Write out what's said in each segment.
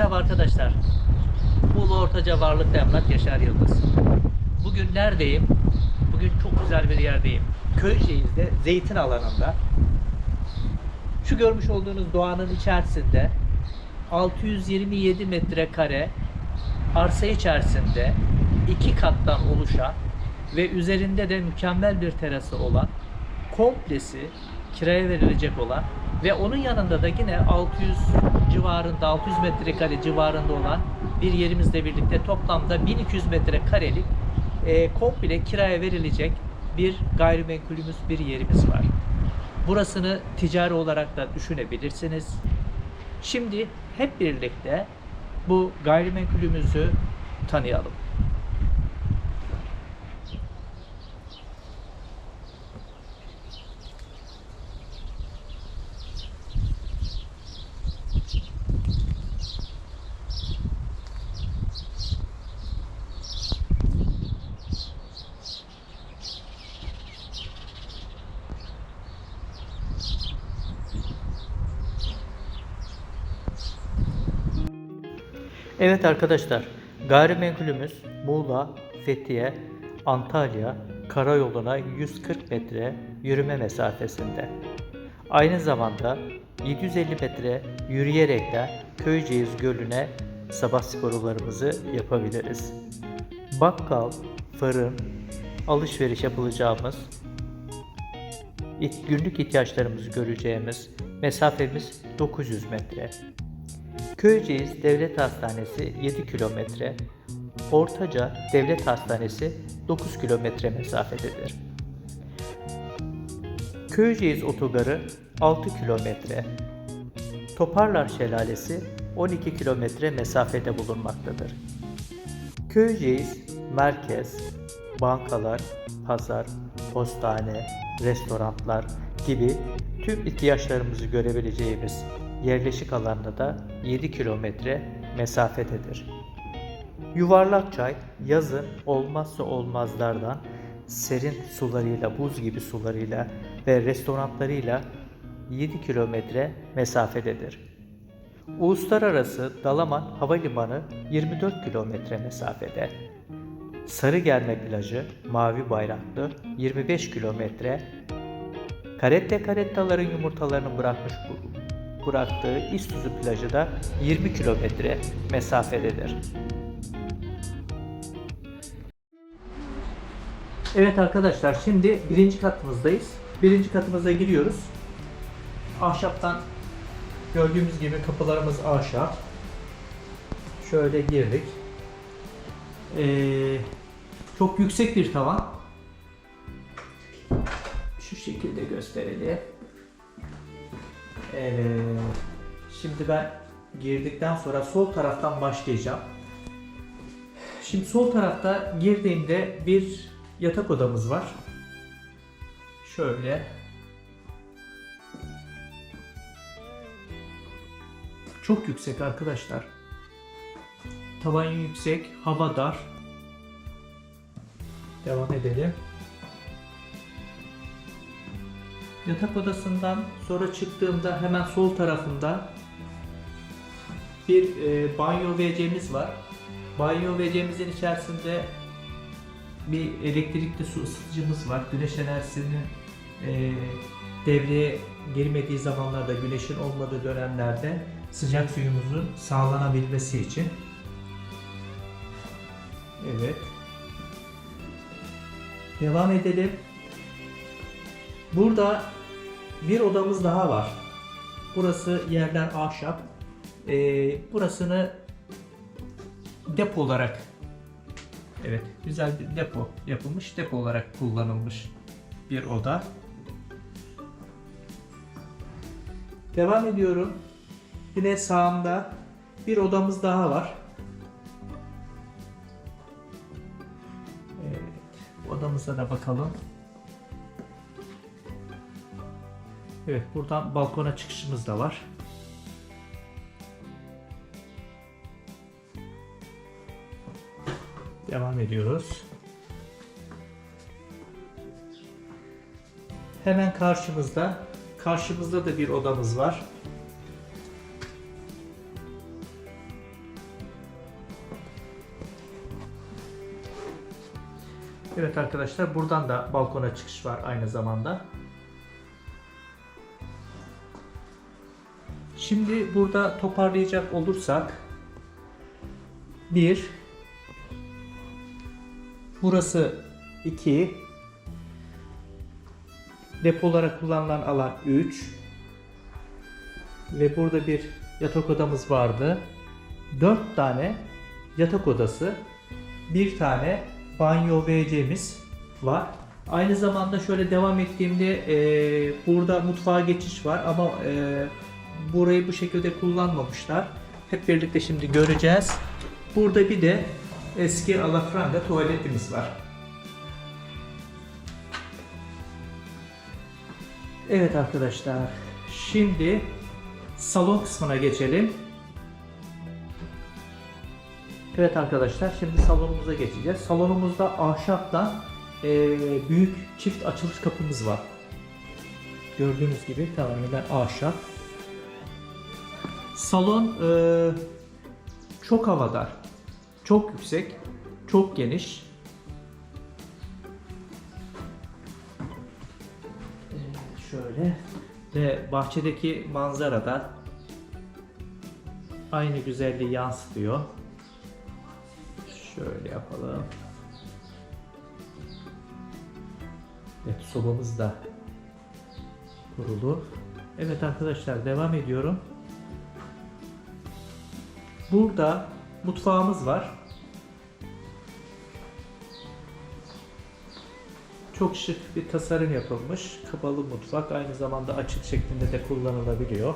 Merhaba arkadaşlar. Ulu Ortaca Varlıklı Emlak Yaşar Yıldız. Bugün neredeyim? Bugün çok güzel bir yerdeyim. Köyceğiz'de zeytin alanında. Şu görmüş olduğunuz doğanın içerisinde 627 metrekare arsa içerisinde iki kattan oluşan ve üzerinde de mükemmel bir terası olan komplesi kiraya verilecek olan ve onun yanında da yine 600 civarında 600 metrekare civarında olan bir yerimizle birlikte toplamda 1200 metrekarelik e, komple kiraya verilecek bir gayrimenkulümüz bir yerimiz var. Burasını ticari olarak da düşünebilirsiniz. Şimdi hep birlikte bu gayrimenkulümüzü tanıyalım. Evet arkadaşlar, gayrimenkulümüz Muğla, Fethiye, Antalya karayoluna 140 metre yürüme mesafesinde. Aynı zamanda 750 metre yürüyerek de Köyceğiz Gölü'ne sabah sporlarımızı yapabiliriz. Bakkal, fırın, alışveriş yapılacağımız, günlük ihtiyaçlarımızı göreceğimiz mesafemiz 900 metre. Köyceğiz Devlet Hastanesi 7 kilometre, Ortaca Devlet Hastanesi 9 kilometre mesafededir. Köyceğiz Otogarı 6 kilometre, Toparlar Şelalesi 12 kilometre mesafede bulunmaktadır. Köyceğiz merkez, bankalar, pazar, postane, restoranlar gibi tüm ihtiyaçlarımızı görebileceğimiz yerleşik alanda da 7 kilometre mesafededir. Yuvarlakçay yazın olmazsa olmazlardan serin sularıyla, buz gibi sularıyla ve restoranlarıyla 7 kilometre mesafededir. Uluslararası Dalaman Havalimanı 24 kilometre mesafede. Sarıgerme plajı Mavi Bayraklı 25 kilometre. Karette karettaların yumurtalarını bırakmış bu- bıraktığı İstuzu plajı da 20 kilometre mesafededir. Evet arkadaşlar şimdi birinci katımızdayız. Birinci katımıza giriyoruz. Ahşaptan gördüğümüz gibi kapılarımız ahşap. Şöyle girdik. Ee, çok yüksek bir tavan. Şu şekilde gösterelim. Evet. Şimdi ben girdikten sonra sol taraftan başlayacağım. Şimdi sol tarafta girdiğimde bir yatak odamız var. Şöyle. Çok yüksek arkadaşlar. Tavan yüksek, hava dar. Devam edelim. Yatak odasından sonra çıktığımda hemen sol tarafında bir e, banyo WC'miz var. Banyo WC'mizin içerisinde bir elektrikli su ısıtıcımız var. Güneş enerjisinin e, devreye girmediği zamanlarda, güneşin olmadığı dönemlerde sıcak suyumuzun sağlanabilmesi için. Evet. Devam edelim. Burada bir odamız daha var. Burası yerler ahşap. Ee, burasını depo olarak evet güzel bir depo yapılmış depo olarak kullanılmış bir oda. Devam ediyorum. Yine sağımda bir odamız daha var. Evet, odamıza da bakalım. Evet buradan balkona çıkışımız da var. Devam ediyoruz. Hemen karşımızda, karşımızda da bir odamız var. Evet arkadaşlar buradan da balkona çıkış var aynı zamanda. Şimdi burada toparlayacak olursak bir burası 2 depo olarak kullanılan alan 3 ve burada bir yatak odamız vardı. 4 tane yatak odası, bir tane banyo WC'miz var. Aynı zamanda şöyle devam ettiğimde e, burada mutfağa geçiş var ama e, burayı bu şekilde kullanmamışlar. Hep birlikte şimdi göreceğiz. Burada bir de eski alafranga tuvaletimiz var. Evet arkadaşlar, şimdi salon kısmına geçelim. Evet arkadaşlar, şimdi salonumuza geçeceğiz. Salonumuzda ahşaptan eee, büyük çift açılış kapımız var. Gördüğünüz gibi tamamen ahşap. Salon eee, çok havadar, çok yüksek, çok geniş. Ee, Şöyle ve bahçedeki manzara da aynı güzelliği yansıtıyor. Şöyle yapalım. Evet sobamız da kurulu. Evet arkadaşlar devam ediyorum. Burada mutfağımız var. Çok şık bir tasarım yapılmış. Kapalı mutfak aynı zamanda açık şeklinde de kullanılabiliyor.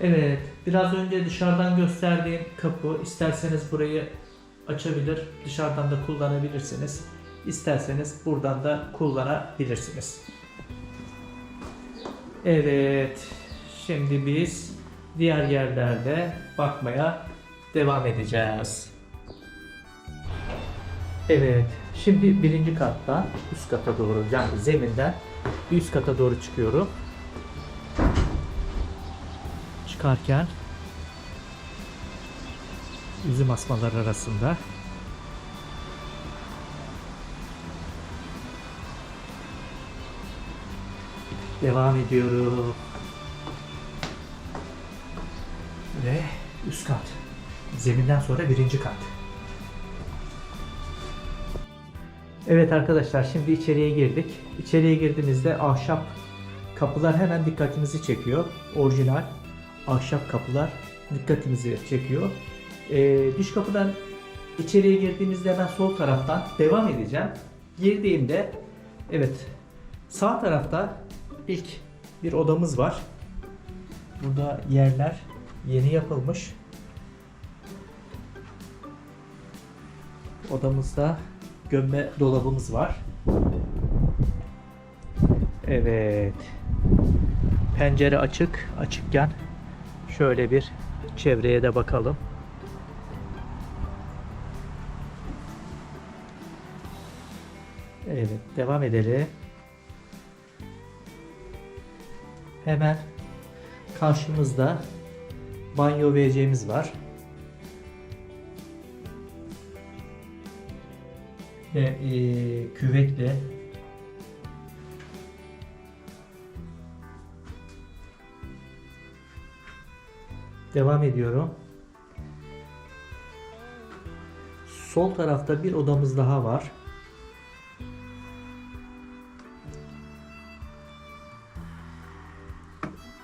Evet, biraz önce dışarıdan gösterdiğim kapı. isterseniz burayı açabilir, dışarıdan da kullanabilirsiniz. İsterseniz buradan da kullanabilirsiniz. Evet, şimdi biz diğer yerlerde bakmaya devam edeceğiz. Evet, şimdi birinci kattan üst kata doğru, yani zeminden üst kata doğru çıkıyorum. Çıkarken üzüm asmaları arasında devam ediyorum. Ve üst kat. Zeminden sonra birinci kat. Evet arkadaşlar şimdi içeriye girdik. İçeriye girdiğimizde ahşap kapılar hemen dikkatimizi çekiyor. Orijinal ahşap kapılar dikkatimizi çekiyor. Ee, dış kapıdan içeriye girdiğimizde hemen sol taraftan devam edeceğim. Girdiğimde evet sağ tarafta ilk bir odamız var. Burada yerler yeni yapılmış. Odamızda gömme dolabımız var. Evet. Pencere açık. Açıkken şöyle bir çevreye de bakalım. Evet, devam edelim. Hemen karşımızda banyo WC'miz var. Ve eee, küvetle devam ediyorum. Sol tarafta bir odamız daha var.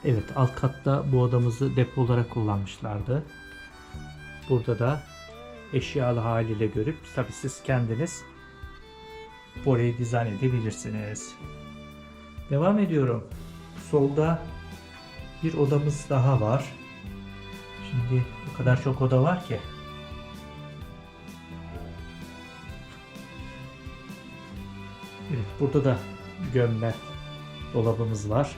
Evet alt katta bu odamızı depo olarak kullanmışlardı. Burada da eşyalı haliyle görüp tabi siz kendiniz burayı dizayn edebilirsiniz. Devam ediyorum. Solda bir odamız daha var. Şimdi o kadar çok oda var ki. Evet burada da gömme dolabımız var.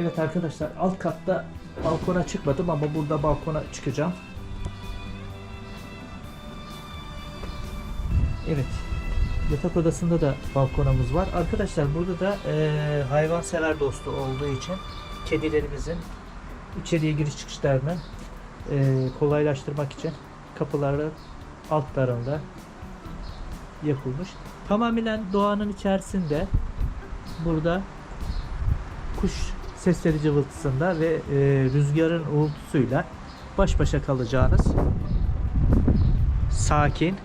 Evet arkadaşlar alt katta balkona çıkmadım ama burada balkona çıkacağım. Evet. Yatak odasında da balkonumuz var. Arkadaşlar burada da e, hayvansever dostu olduğu için kedilerimizin içeriye giriş çıkışlarını e, kolaylaştırmak için kapıları altlarında yapılmış. Tamamen doğanın içerisinde burada kuş sesleri cıvıltısında ve e, rüzgarın uğultusuyla baş başa kalacağınız sakin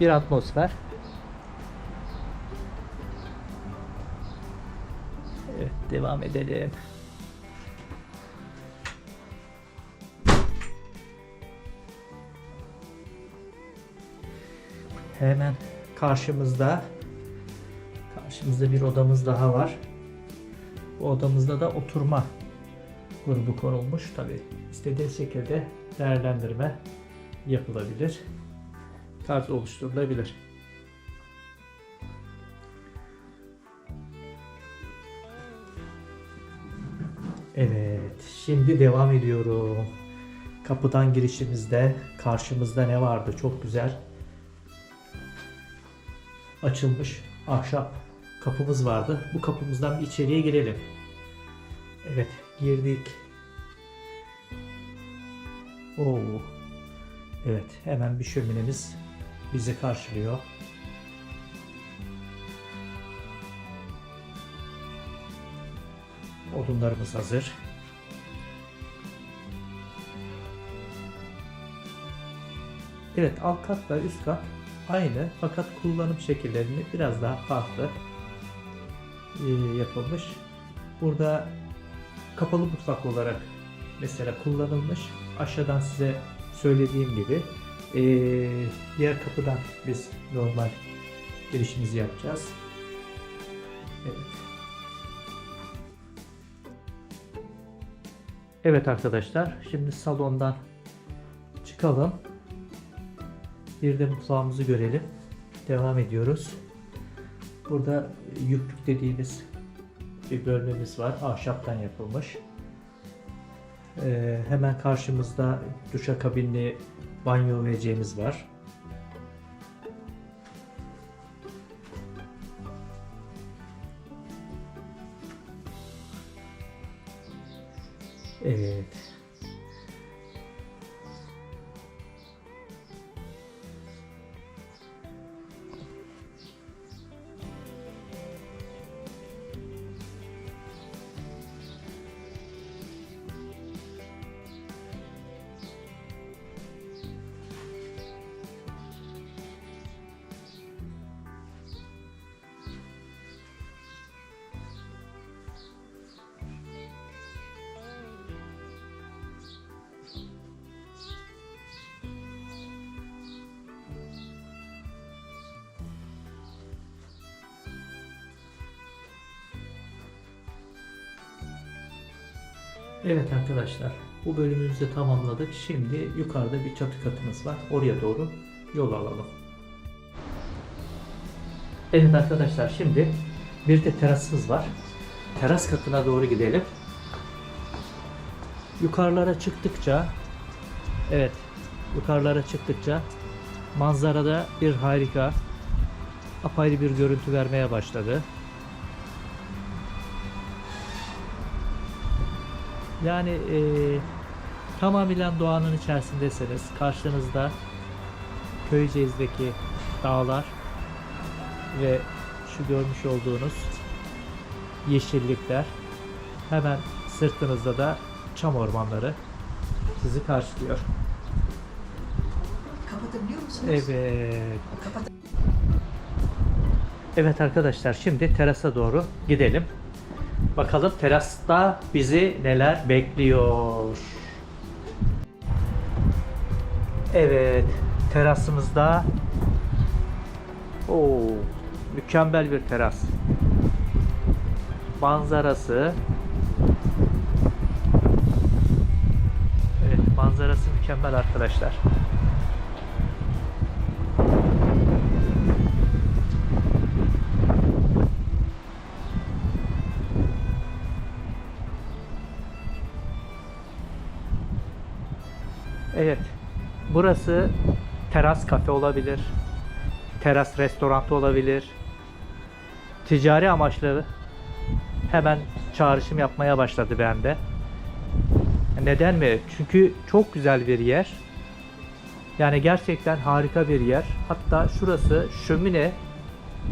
bir atmosfer. Evet, devam edelim. Hemen karşımızda karşımızda bir odamız daha var. Bu odamızda da oturma grubu konulmuş. Tabi istediğiniz şekilde değerlendirme yapılabilir. Tarz oluşturulabilir. Evet, şimdi devam ediyorum. Kapıdan girişimizde karşımızda ne vardı? Çok güzel açılmış ahşap kapımız vardı. Bu kapımızdan bir içeriye girelim. Evet, girdik. Oo. Evet, hemen bir şöminemiz bizi karşılıyor. Odunlarımız hazır. Evet, alt katla üst kat aynı fakat kullanım şekillerini biraz daha farklı yapılmış. Burada kapalı mutfak olarak mesela kullanılmış. Aşağıdan size söylediğim gibi e, diğer kapıdan biz normal girişimizi yapacağız. Evet. Evet arkadaşlar, şimdi salondan çıkalım. Bir de mutfağımızı görelim. Devam ediyoruz. Burada yüklük dediğimiz bir bölmemiz var. Ahşaptan yapılmış. Ee, hemen karşımızda duşakabinli banyo vereceğimiz var. Evet arkadaşlar bu bölümümüzü tamamladık. Şimdi yukarıda bir çatı katımız var. Oraya doğru yol alalım. Evet arkadaşlar şimdi bir de terasımız var. Teras katına doğru gidelim. Yukarılara çıktıkça evet yukarılara çıktıkça manzarada bir harika apayrı bir görüntü vermeye başladı. Yani e, tamamen doğanın içerisindesiniz. Karşınızda Köyceğiz'deki dağlar ve şu görmüş olduğunuz yeşillikler. Hemen sırtınızda da çam ormanları sizi karşılıyor. Kapatabiliyor musunuz? Evet. Kapat. Evet arkadaşlar şimdi terasa doğru gidelim. Bakalım terasta bizi neler bekliyor. Evet, terasımızda o mükemmel bir teras. Manzarası Evet, manzarası mükemmel arkadaşlar. Evet. Burası teras kafe olabilir. teras restorantı olabilir. Ticari amaçlı hemen çağrışım yapmaya başladı bende. Neden mi? Çünkü çok güzel bir yer. Yani gerçekten harika bir yer. Hatta şurası şömine.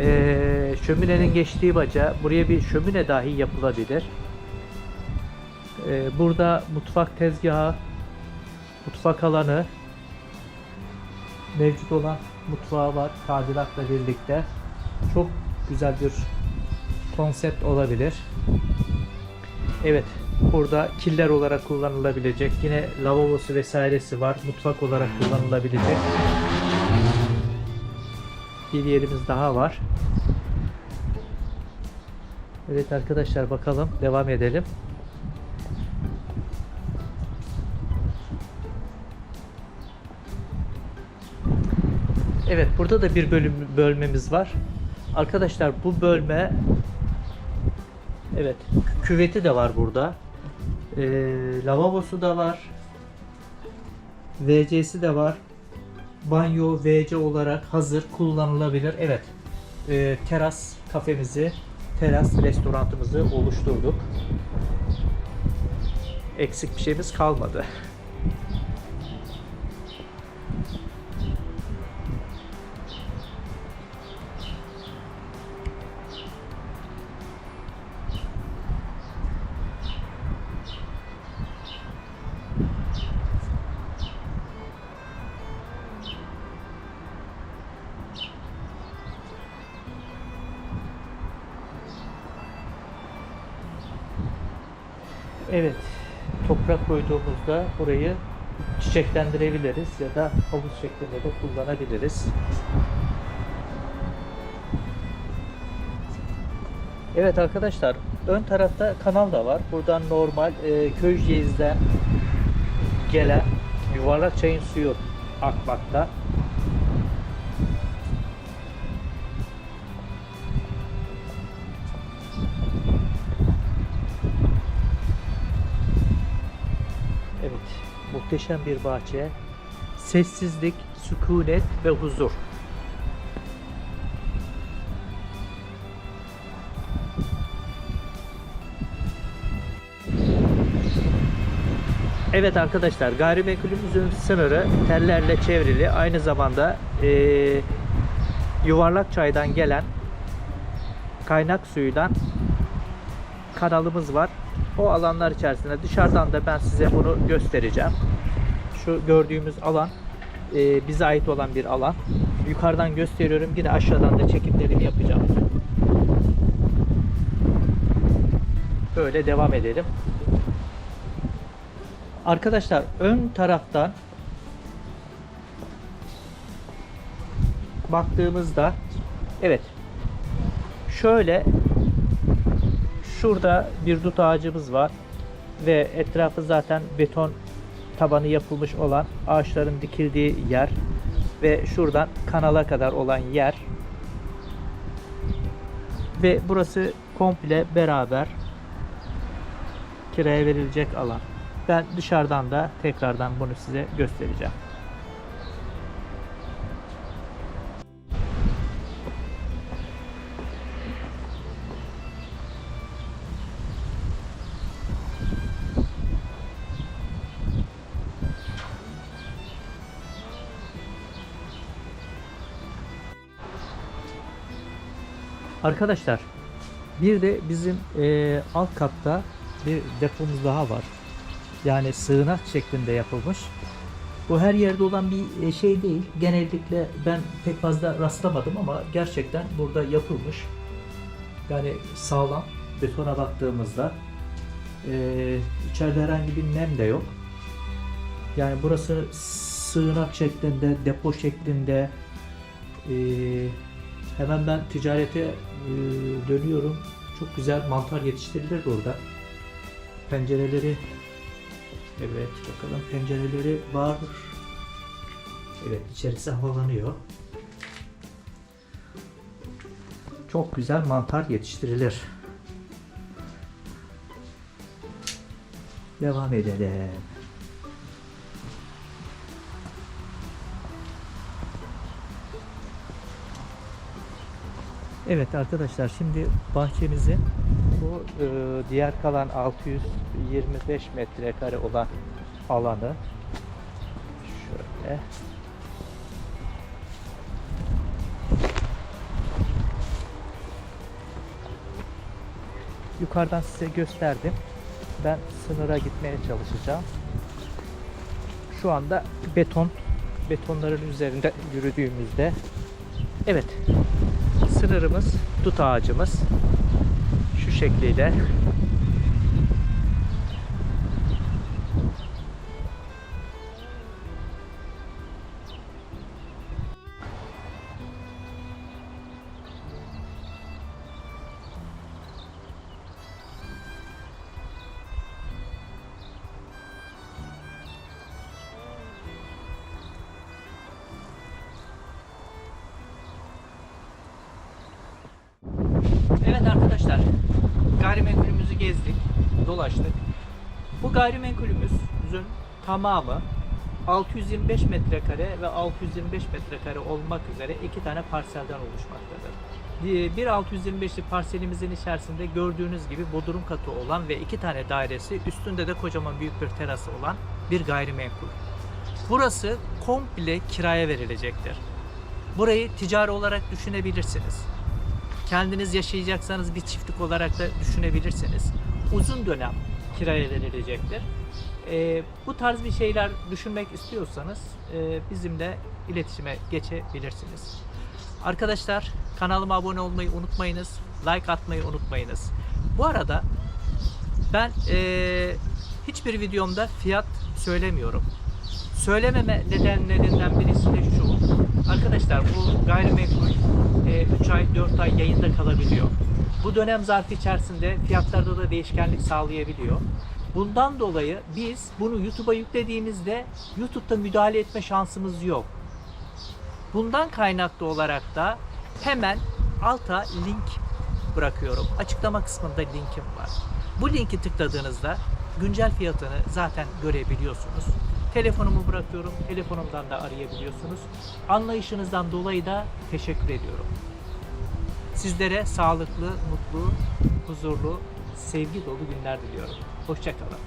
Ee, şöminenin geçtiği baca. Buraya bir şömine dahi yapılabilir. Ee, burada mutfak tezgahı, mutfak alanı mevcut olan mutfağı var tadilatla birlikte. Çok güzel bir konsept olabilir. Evet, burada killer olarak kullanılabilecek. Yine lavabosu vesairesi var. Mutfak olarak kullanılabilecek. Bir yerimiz daha var. Evet arkadaşlar bakalım devam edelim. Evet burada da bir bölüm bölmemiz var. Arkadaşlar bu bölme evet küveti de var burada. Ee, lavabosu da var. WC'si de var. Banyo WC olarak hazır kullanılabilir. Evet. Ee, teras kafemizi, teras restorantımızı oluşturduk. Eksik bir şeyimiz kalmadı. Koyduğumuzda burayı çiçeklendirebiliriz ya da havuz şeklinde de kullanabiliriz. Evet arkadaşlar ön tarafta kanal da var. Buradan normal e, Köyceğiz'den gelen yuvarlak çayın suyu akmakta. Muhteşem bir bahçe. Sessizlik, sükunet ve huzur. Evet arkadaşlar, gayrimenkulümüzün sınırı tellerle çevrili. Aynı zamanda eee, yuvarlak çaydan gelen kaynak suyundan kanalımız var. O alanlar içerisinde dışarıdan da ben size bunu göstereceğim. Şu gördüğümüz alan e, bize ait olan bir alan. Yukarıdan gösteriyorum. Yine aşağıdan da çekimlerimi yapacağım. Böyle devam edelim. Arkadaşlar ön taraftan baktığımızda evet şöyle Şurada bir dut ağacımız var ve etrafı zaten beton tabanı yapılmış olan ağaçların dikildiği yer ve şuradan kanala kadar olan yer ve burası komple beraber kiraya verilecek alan. Ben dışarıdan da tekrardan bunu size göstereceğim. Arkadaşlar bir de bizim e, alt katta bir depomuz daha var. Yani sığınak şeklinde yapılmış. Bu her yerde olan bir e, şey değil. Genellikle ben pek fazla rastlamadım ama gerçekten burada yapılmış. Yani sağlam betona baktığımızda e, içeride herhangi bir nem de yok. Yani burası sığınak şeklinde, depo şeklinde e, Hemen ben ticarete dönüyorum. Çok güzel mantar yetiştirilir burada. Pencereleri Evet bakalım pencereleri var. Evet içerisi havalanıyor. Çok güzel mantar yetiştirilir. Devam edelim. Evet arkadaşlar şimdi bahçemizin bu e, diğer kalan 625 metrekare olan alanı şöyle yukarıdan size gösterdim. Ben sınıra gitmeye çalışacağım. Şu anda beton betonların üzerinde yürüdüğümüzde evet sınırımız dut ağacımız şu şekliyle tamamı 625 metrekare ve 625 metrekare olmak üzere iki tane parselden oluşmaktadır. Bir 625'lik parselimizin içerisinde gördüğünüz gibi bodrum katı olan ve iki tane dairesi üstünde de kocaman büyük bir terası olan bir gayrimenkul. Burası komple kiraya verilecektir. Burayı ticari olarak düşünebilirsiniz kendiniz yaşayacaksanız bir çiftlik olarak da düşünebilirsiniz. Uzun dönem kiraya verilecektir. Ee, bu tarz bir şeyler düşünmek istiyorsanız e, bizimle iletişime geçebilirsiniz. Arkadaşlar kanalıma abone olmayı unutmayınız. Like atmayı unutmayınız. Bu arada ben e, hiçbir videomda fiyat söylemiyorum. Söylememe nedenlerinden birisi de şu. Arkadaşlar bu gayrimenkul 3 ay 4 ay yayında kalabiliyor. Bu dönem zarfı içerisinde fiyatlarda da değişkenlik sağlayabiliyor. Bundan dolayı biz bunu YouTube'a yüklediğimizde YouTube'da müdahale etme şansımız yok. Bundan kaynaklı olarak da hemen alta link bırakıyorum. Açıklama kısmında linkim var. Bu linki tıkladığınızda güncel fiyatını zaten görebiliyorsunuz. Telefonumu bırakıyorum. Telefonumdan da arayabiliyorsunuz. Anlayışınızdan dolayı da teşekkür ediyorum. Sizlere sağlıklı, mutlu, huzurlu, sevgi dolu günler diliyorum. Hoşçakalın.